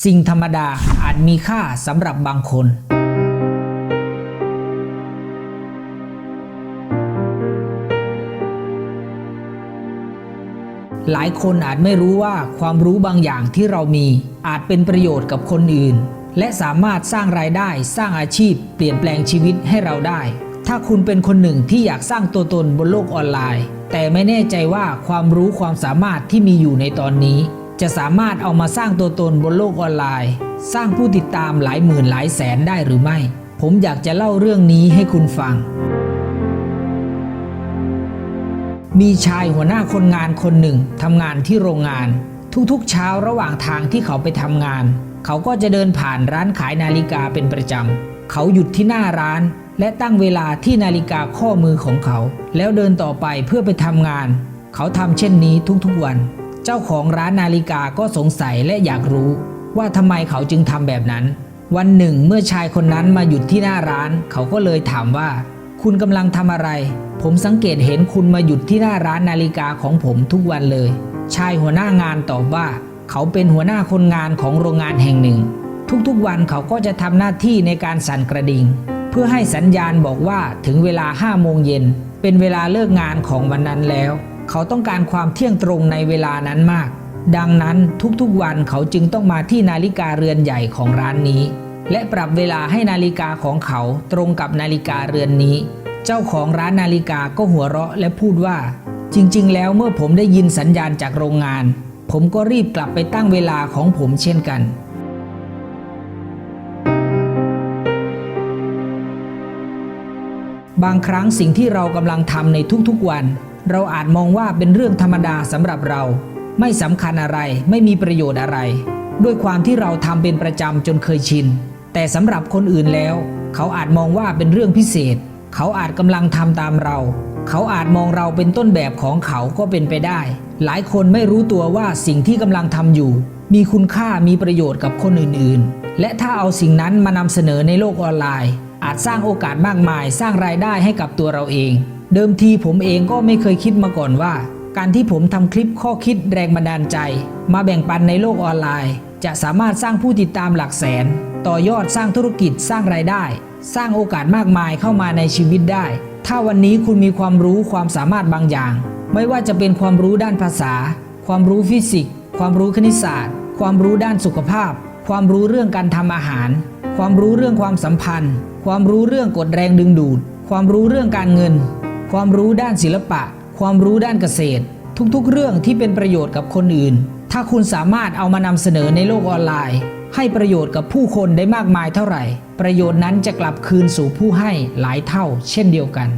สิ่งธรรมดาอาจมีค่าสำหรับบางคน หลายคนอาจไม่รู้ว่าความรู้บางอย่างที่เรามี อาจเป็นประโยชน์กับคนอื่น และสามารถสร้างรายได้สร้างอาชีพ เปลี่ยนแปลงชีวิตให้เราได้ ถ้าคุณเป็นคนหนึ่งที่อยากสร้างตัวตนบนโลกออนไลน์ แต่ไม่แน่ใจว่าความรู้ความสามารถที่มีอยู่ในตอนนี้ จะสามารถเอามาสร้างตัวตนบนโลกออนไลน์ สร้างผู้ติดตามหลายหมื่นหลายแสนได้หรือไม่ ผมอยากจะเล่าเรื่องนี้ให้คุณฟัง มีชายหัวหน้าคนงานคนหนึ่งทำงานที่โรงงาน ทุกๆเช้าระหว่างทางที่เขาไปทำงาน เขาก็จะเดินผ่านร้านขายนาฬิกาเป็นประจำเขาหยุดที่หน้าร้านและตั้งเวลาที่นาฬิกาข้อมือของเขา แล้วเดินต่อไปเพื่อไปทำงาน เขาทำเช่นนี้ทุกๆวัน เจ้าของร้านนาฬิกาก็สงสัยและอยากรู้ ว่าทำไมเขาจึงทำแบบนั้น วันหนึ่งเมื่อชายคนนั้นมาหยุดที่หน้าร้าน เขาก็เลยถามว่า คุณกำลังทำอะไร ผมสังเกตเห็นคุณมาหยุดที่หน้าร้านนาฬิกาของผมทุกวันเลย ชายหัวหน้างานตอบว่า เขาเป็นหัวหน้าคนงานของโรงงานแห่งหนึ่ง ทุกๆวันเขาก็จะทำหน้าที่ในการสั่นกระดิ่งเพื่อให้สัญญาณบอกว่าถึงเวลา5โมงเย็นเป็นเวลาเลิกงานของวันนั้นแล้ว เขาต้องการความเที่ยงตรงในเวลานั้นมาก ดังนั้นทุกๆวันเขาจึงต้องมาที่นาฬิกาเรือนใหญ่ของร้านนี้ และปรับเวลาให้นาฬิกาของเขาตรงกับนาฬิกาเรือนนี้ เจ้าของร้านนาฬิกาก็หัวเราะและพูดว่า จริง ๆ แล้วเมื่อผมได้ยินสัญญาณจากโรงงาน ผมก็รีบกลับไปตั้งเวลาของผมเช่นกันบางครั้งสิ่งที่เรากำลังทำในทุกๆวัน เราอาจมองว่าเป็นเรื่องธรรมดาสำหรับเรา ไม่สำคัญอะไรไม่มีประโยชน์อะไร ด้วยความที่เราทำเป็นประจำจนเคยชิน แต่สำหรับคนอื่นแล้ว เขาอาจมองว่าเป็นเรื่องพิเศษ เขาอาจกำลังทำตามเรา เขาอาจมองเราเป็นต้นแบบของเขาก็เป็นไปได้ หลายคนไม่รู้ตัวว่าสิ่งที่กำลังทำอยู่ มีคุณค่ามีประโยชน์กับคนอื่นๆ และถ้าเอาสิ่งนั้นมานำเสนอในโลกออนไลน์ อาจสร้างโอกาสมากมาย สร้างรายได้ให้กับตัวเราเอง เดิมทีผมเองก็ไม่เคยคิดมาก่อนว่า การที่ผมทำคลิปข้อคิดแรงบันดาลใจ มาแบ่งปันในโลกออนไลน์ จะสามารถสร้างผู้ติดตามหลักแสน ต่อยอดสร้างธุรกิจสร้างรายได้ สร้างโอกาสมากมายเข้ามาในชีวิตได้ ถ้าวันนี้คุณมีความรู้ความสามารถบางอย่าง ไม่ว่าจะเป็นความรู้ด้านภาษา ความรู้ฟิสิกส์ ความรู้คณิตศาสตร์ ความรู้ด้านสุขภาพ ความรู้เรื่องการทำอาหาร ความรู้เรื่องความสัมพันธ์ ความรู้เรื่องกฎแรงดึงดูด ความรู้เรื่องการเงิน ความรู้ด้านศิลปะ ความรู้ด้านเกษตร ทุกๆ เรื่องที่เป็นประโยชน์กับคนอื่น ถ้าคุณสามารถเอามานำเสนอในโลกออนไลน์ ให้ประโยชน์กับผู้คนได้มากมายเท่าไหร่ ประโยชน์นั้นจะกลับคืนสู่ผู้ให้หลายเท่า เช่นเดียวกัน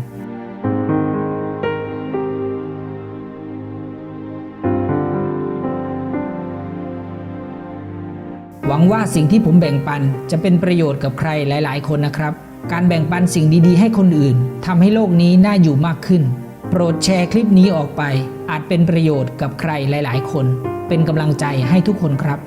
หวังว่าสิ่งที่ผมแบ่งปันจะเป็นประโยชน์กับใครหลาย ๆ คนนะครับ การแบ่งปันสิ่งดีๆ ให้คนอื่นทำให้โลกนี้น่าอยู่มากขึ้น โปรดแชร์คลิปนี้ออกไป อาจเป็นประโยชน์กับใครหลาย ๆ คน เป็นกำลังใจให้ทุกคนครับ